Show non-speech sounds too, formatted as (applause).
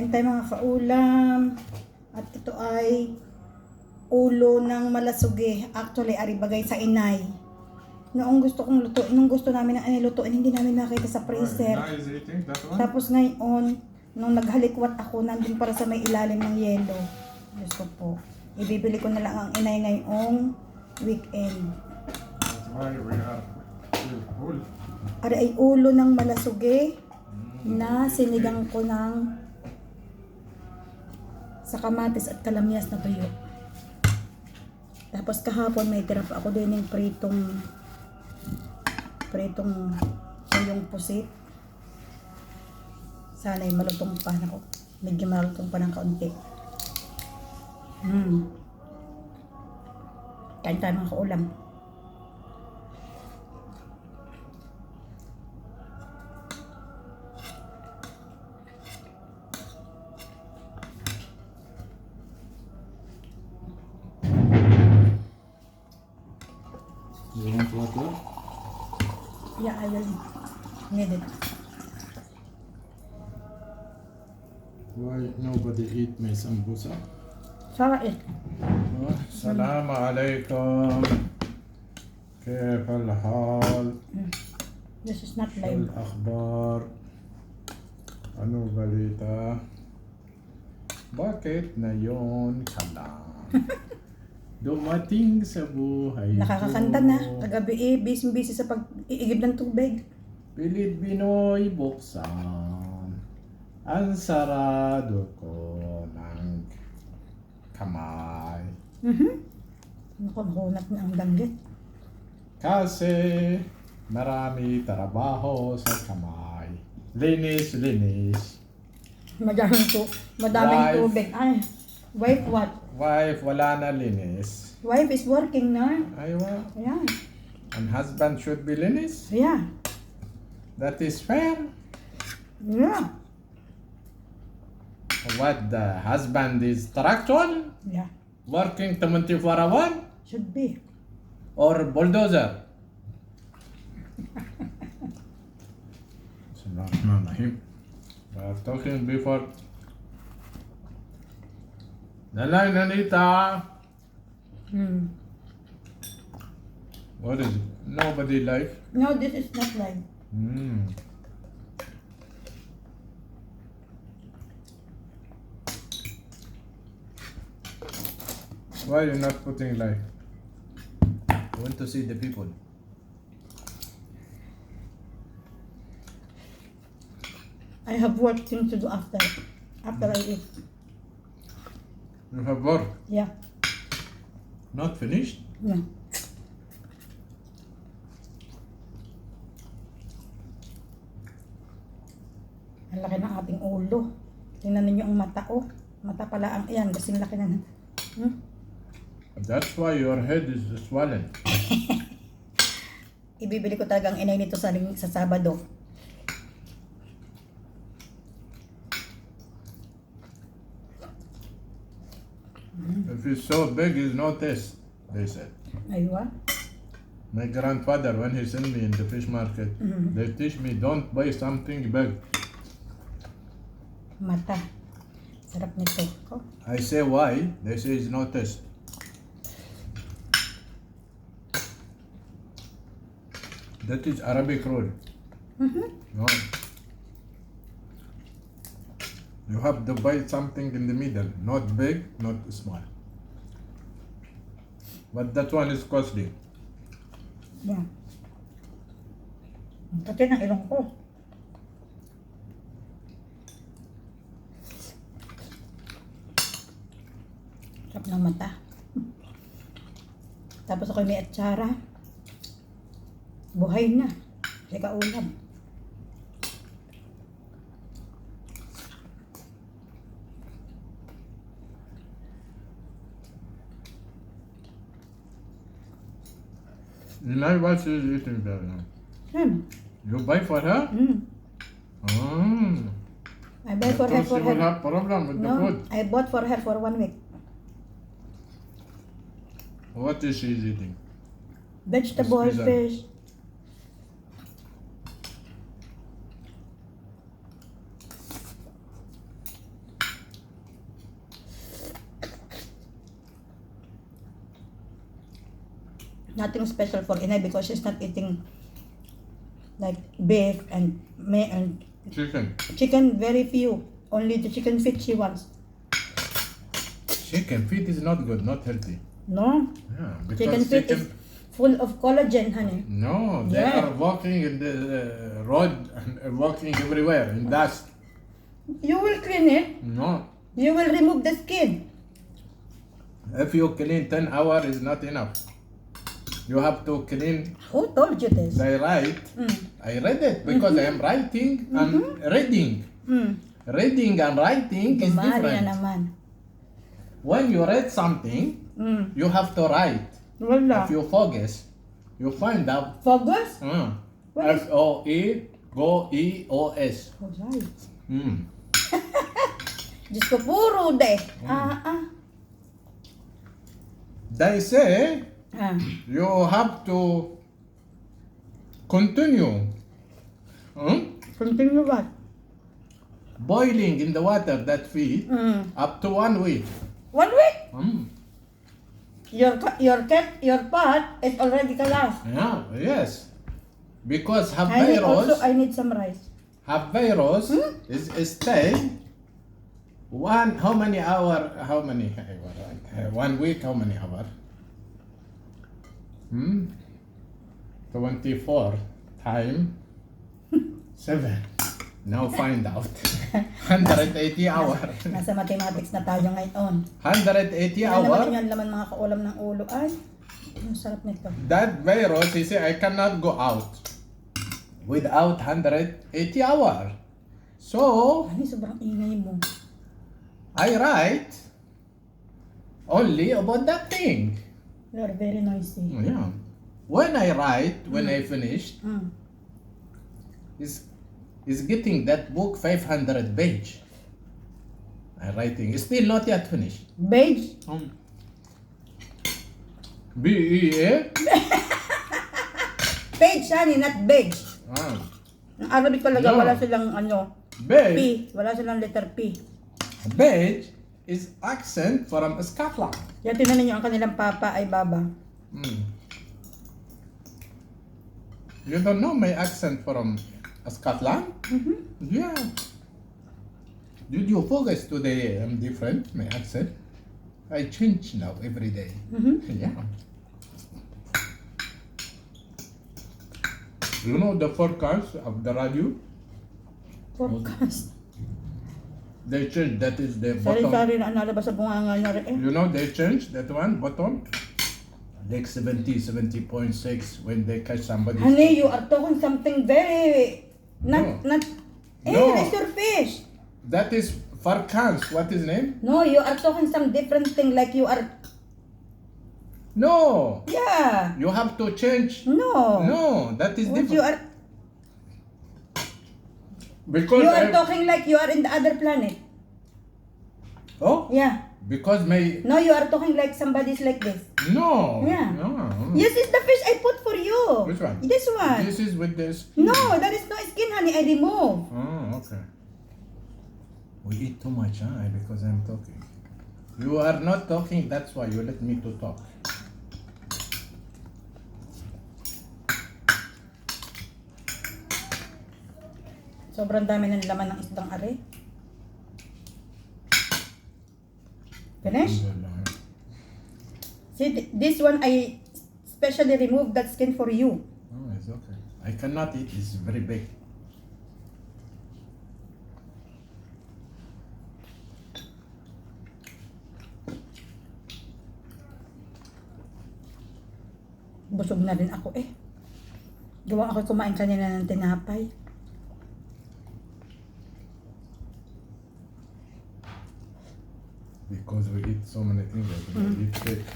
Kain tayo mga kaulam. At ito ay ulo ng malasugi. Actually, aribagay sa inay. Noong gusto kong lutuin, nung gusto namin na anilutuin, hindi namin nakita sa freezer. Tapos ngayon, nung naghalikwat ako, nandun para sa may ilalim ng yelo. Diyos ko po. Ibibili ko na lang ang inay ngayong weekend. Ari ay ulo ng malasugi na sinigang ko ng sa kamatis at kalamyas na tuyo. Tapos kahapon may tira ako din ng pritong pritong tuyong pusit. Sana'y malutong pa na Medyo malutong pa ng kaunti. Hmm. Kain tayo mga kaulam. Will need it. Why nobody eat my sambusa? Eh. السلام عليكم كيف الحال؟ This is not شو live. الأخبار؟ Ano balita? Bakit ngayon ka lang? Dumating sa buhay Nakakakanta ko. na. Kagabi eh, busy-busy sa pag-iigib ng tubig. Pilit Binoy buksan ang sarado ko ng kamay. Mhm. Naku, nakunat na ang danggit. Kasi marami trabaho sa kamay. Linis, linis. Madaming, tu madaming tubig. Ay, wife what? Wife, wala na linis. Wife is working na. Aywa. Ayan. And husband should be linis. Yeah. That is fair. Yeah. What the husband is tractor? Yeah. Working 24 hour? Should be. or bulldozer. (laughs) Bismillahirrahmanirrahim. We are talking before. Nalay Nanita. Hmm. What is it? Nobody like. No, this is not live. Hmm. Why you not putting like? Want to see the people. I have work things to do after. After I eat. You have work. Yeah. Not finished? Yeah. Ang laki ng ating ulo. Tingnan ninyo ang mata ko. Mata pala ang iyan. Kasing laki na. Hmm? That's why your head is swollen. (laughs) Ibibili ko talagang inay nito sa, sa Sabado. If it's so big, it's no taste, they said. Aywa. My grandfather, when he sent me in the fish market, Mhm. they teach me don't buy something big. Mata. Sarap nito. Oh. I say why? They say it's no taste. That is Arabic rule. Mhm. No. You have to buy something in the middle, not big, not small. But that one is costly. Yeah. Ang Pati ng ilong ko. Sarap ng mata. Tapos ako may atsara. Buhay na. Kasi kaulam. Nilay, what she is eating there now? Hmm. You buy for her? Mm. Mm. I buy for her for she will her. have problem with the No, food. I bought for her for one week. What is she eating? Vegetables, pizza. fish. Nothing special for Inay because she's not eating like beef and me and Chicken. chicken. Very few. Only the chicken feet she wants. Chicken feet is not good, not healthy. No, Yeah, because chicken feet is full of collagen, honey. No, they Yeah. are walking in the uh, road and uh, walking everywhere in dust. You will clean it. No, You will remove the skin. if you clean 10 hours is not enough. You have to clean. Who told you this? I write. Mm. I read it because I am writing and reading. Mm. Reading and writing is Dumari different. naman. When you read something, Mm. you have to write. Wala. If you focus, you find out. Focus? Uh, What is- F O E go E O S. Oh, right. Mm. Diyos (laughs) ko, puro de. Ah, ah. They say. You have to continue hmm, Continue what? boiling in the water that feed Mm. up to one week. One week. Hmm. Your ca- your cat your pot is already kalas. Yeah, yes. Because have I need also I need some rice. have virus Hmm? is, is stay one how many hour how many (laughs) one week how many hour? Hmm? 24 time (laughs) 7. Now (laughs) find out. (laughs) 180 hour. Nasa mathematics na tayo ngayon. 180 Ano naman hour. yan laman mga kaulam ng ulo ay. Ang sarap nito. That virus, he said, I cannot go out without 180 hour. So, Ay, sobrang ingay mo. I write only about that thing. You are very noisy. Yeah. When I write, when I finished, Mm. is is getting that book 500 page. I writing it's still not yet finished. Beige? Um, B E A. (laughs) Page, honey, not beige. Ah, Ang Arabic talaga, No. wala silang ano, beige. P. Wala silang letter P. Beige is accent from Scotland. Yan, tinan niyo ang kanilang papa ay baba. Mm. You don't know my accent from Scotland? Mm-hmm. Yeah. Did you focus today? I'm different, my accent. I change now every day. Mhm. (laughs) Yeah. You know the forecast of the radio? Forecast. They change, that is the bottom. Sari-sari na ang nalabas sa bunganga niya rin eh. You know they change that one bottom? Like 70, 70.6 when they catch somebody. Honey, you are talking something very... Not, No. not... Eh, No. that's your fish. That is Farkans. What is name? No, you are talking some different thing like you are... No. Yeah. You have to change. No. No, that is What different. you are... because You are I- talking like you are in the other planet. oh, Yeah. because my No, you are talking like somebody's like this. no. Yeah. No. Yes, it's the fish I put for you. Which one? This one. This is with this. No, that is no skin, honey. I remove. Oh, okay. We eat too much, huh? Because I'm talking. You are not talking. That's why you let me to talk. Sobrang dami ng laman ng isdang are. Finish? See, th- this one I specially removed that skin for you. Oh, it's okay. I cannot eat. It's very big. Busog na rin ako eh. Gawa ako kumain kanina ng tinapay. So many things. I think we eat cake.